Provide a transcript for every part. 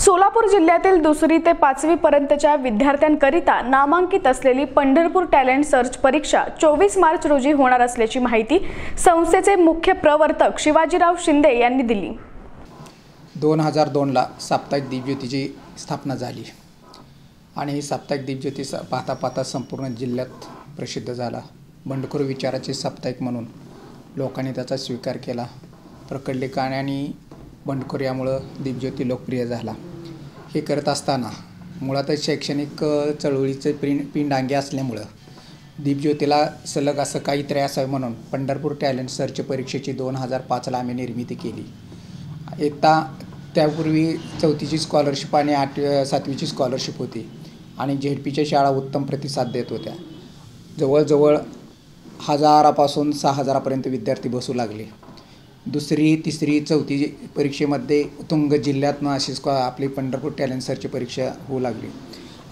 सोलापूर जिल्ह्यातील दुसरी ते पाचवी पर्यंतच्या विद्यार्थ्यांकरिता नामांकित असलेली पंढरपूर टॅलेंट सर्च परीक्षा चोवीस मार्च रोजी होणार असल्याची माहिती संस्थेचे मुख्य प्रवर्तक शिवाजीराव शिंदे यांनी दिली. दोन हजार दोनला साप्ताहिक दीपज्योतीची स्थापना झाली. आणि ही साप्ताहिक दीपज्योती स पाहता पाहता संपूर्ण जिल्ह्यात प्रसिद्ध झाला. बंडखोर विचाराचे साप्ताहिक म्हणून लोकांनी त्याचा स्वीकार केला. प्रकटलेखाने आणि बंडखोर यामुळं दीपज्योती लोकप्रिय झाला. हे करत असताना मुळातच शैक्षणिक चळवळीचे पिंड पिंडांगे असल्यामुळं दीपज्योतीला सलग असं काहीतरी असावं म्हणून पंढरपूर टॅलेंट सर्च परीक्षेची दोन हजार पाचला आम्ही निर्मिती केली. एकदा त्यापूर्वी चौथीची स्कॉलरशिप आणि आठ सातवीची स्कॉलरशिप होती आणि झेडपीच्या शाळा उत्तम प्रतिसाद देत होत्या. जवळजवळ हजारापासून सहा हजारापर्यंत विद्यार्थी बसू लागले. दुसरी तिसरी चौथी परीक्षेमध्ये तुंग जिल्ह्यातनं अशी आपली पंढरपूर टॅलेंट परीक्षा होऊ लागली.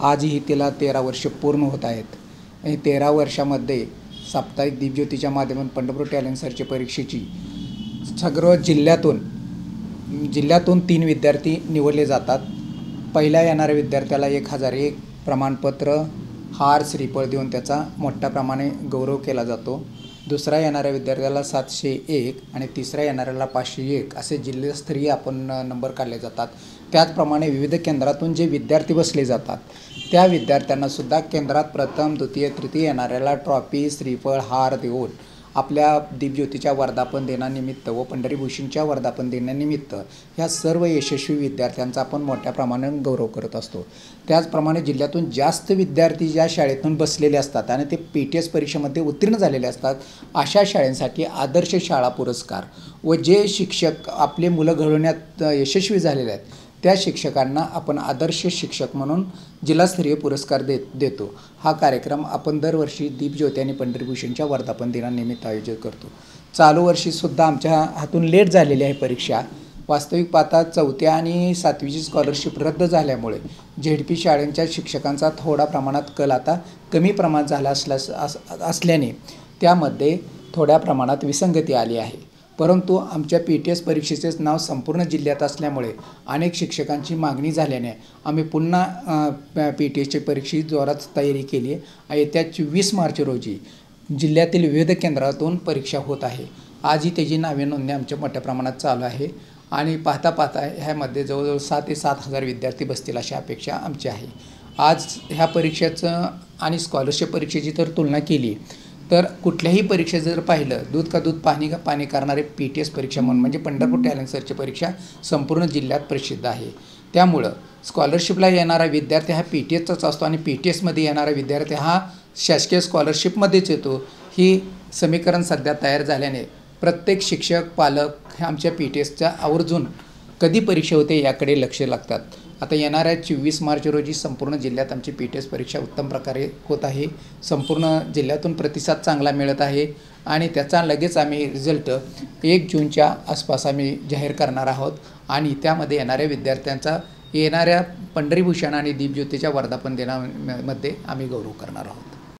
आजही तिला तेरा वर्ष पूर्ण होत आहेत. आणि तेरा वर्षामध्ये साप्ताहिक दीपज्योतीच्या माध्यमातून पंढरपूर टॅलेंट परीक्षेची सगळं जिल्ह्यातून जिल्ह्यातून तीन विद्यार्थी निवडले जातात. पहिल्या येणाऱ्या विद्यार्थ्याला एक हजार एक प्रमाणपत्र हार श्रीफळ देऊन त्याचा मोठ्या प्रमाणे गौरव केला जातो. दुसरा येणाऱ्या विद्यार्थ्याला सातशे एक आणि तिसऱ्या येणाऱ्याला पाचशे एक असे जिल्हास्तरीय आपण नंबर काढले जातात. त्याचप्रमाणे विविध केंद्रातून जे विद्यार्थी बसले जातात त्या विद्यार्थ्यांनासुद्धा केंद्रात प्रथम द्वितीय तृतीय येणाऱ्याला ट्रॉफी श्रीफळ हार देऊन आपल्या दीपज्योतीच्या वर्धापन दिनानिमित्त व पंढरीभूषणच्या वर्धापन दिनानिमित्त ह्या सर्व यशस्वी विद्यार्थ्यांचा आपण मोठ्या प्रमाणात गौरव करत असतो. त्याचप्रमाणे जिल्ह्यातून जास्त विद्यार्थी ज्या शाळेतून बसलेले असतात आणि ते पी टी एस परीक्षेमध्ये उत्तीर्ण झालेले असतात अशा शाळेंसाठी आदर्श शाळा पुरस्कार व जे शिक्षक आपले मुलं घडवण्यात यशस्वी झालेले आहेत त्या शिक्षकांना आपण आदर्श शिक्षक म्हणून जिल्हास्तरीय पुरस्कार देत देतो. हा कार्यक्रम आपण दरवर्षी दीपज्योती आणि पंढरीभूषणच्या वर्धापन दिनानिमित्त आयोजित करतो. चालू वर्षीसुद्धा आमच्या हातून लेट झालेली आहे परीक्षा. वास्तविक पाहता चौथ्या आणि सातवीची स्कॉलरशिप रद्द झाल्यामुळे झेडपी शाळेंच्या शिक्षकांचा थोडा प्रमाणात कल आता कमी प्रमाणात झाला असल्यास अस असल्याने त्यामध्ये थोड्या प्रमाणात विसंगती आली आहे. परंतु आमच्या पी टी एस परीक्षेचेच नाव संपूर्ण जिल्ह्यात असल्यामुळे अनेक शिक्षकांची मागणी झाल्याने आम्ही पुन्हा पी टी एसची परीक्षेची जोरात तयारी केली आहे. येत्या चोवीस मार्च रोजी जिल्ह्यातील विविध केंद्रातून परीक्षा होत आहे. आजही त्याची नावे नोंदणी आमच्या मोठ्या प्रमाणात चालू आहे आणि पाहता पाहता ह्यामध्ये जवळजवळ सात ते सात हजार विद्यार्थी बसतील अशी अपेक्षा आमची आहे. आज ह्या परीक्षेचं आणि स्कॉलरशिप परीक्षेची तर तुलना केली तर कुठल्याही परीक्षेत जर पाहिलं दूध का दूध पाणी का पाणी करणारे पी टी एस परीक्षा म्हणून म्हणजे पंढरपूर टॅलेंट सर्चची परीक्षा संपूर्ण जिल्ह्यात प्रसिद्ध आहे. त्यामुळं स्कॉलरशिपला येणारा विद्यार्थी हा पी टी एसचाच असतो आणि पी टी एसमध्ये येणारा विद्यार्थी हा शासकीय स्कॉलरशिपमध्येच येतो. ही समीकरण सध्या तयार झाल्याने प्रत्येक शिक्षक पालक हे आमच्या पी टी एसच्या आवर्जून कधी परीक्षा होते याकडे लक्ष लागतात. आता येणाऱ्या चोवीस मार्च रोजी संपूर्ण जिल्ह्यात आमची पी टी एस परीक्षा उत्तम प्रकारे होत आहे. संपूर्ण जिल्ह्यातून प्रतिसाद चांगला मिळत आहे आणि त्याचा लगेच आम्ही रिझल्ट एक जूनच्या आसपास आम्ही जाहीर करणार आहोत. आणि त्यामध्ये येणाऱ्या विद्यार्थ्यांचा येणाऱ्या पंढरीभूषण आणि दीपज्योतीच्या वर्धापन दिनामध्ये आम्ही गौरव करणार आहोत.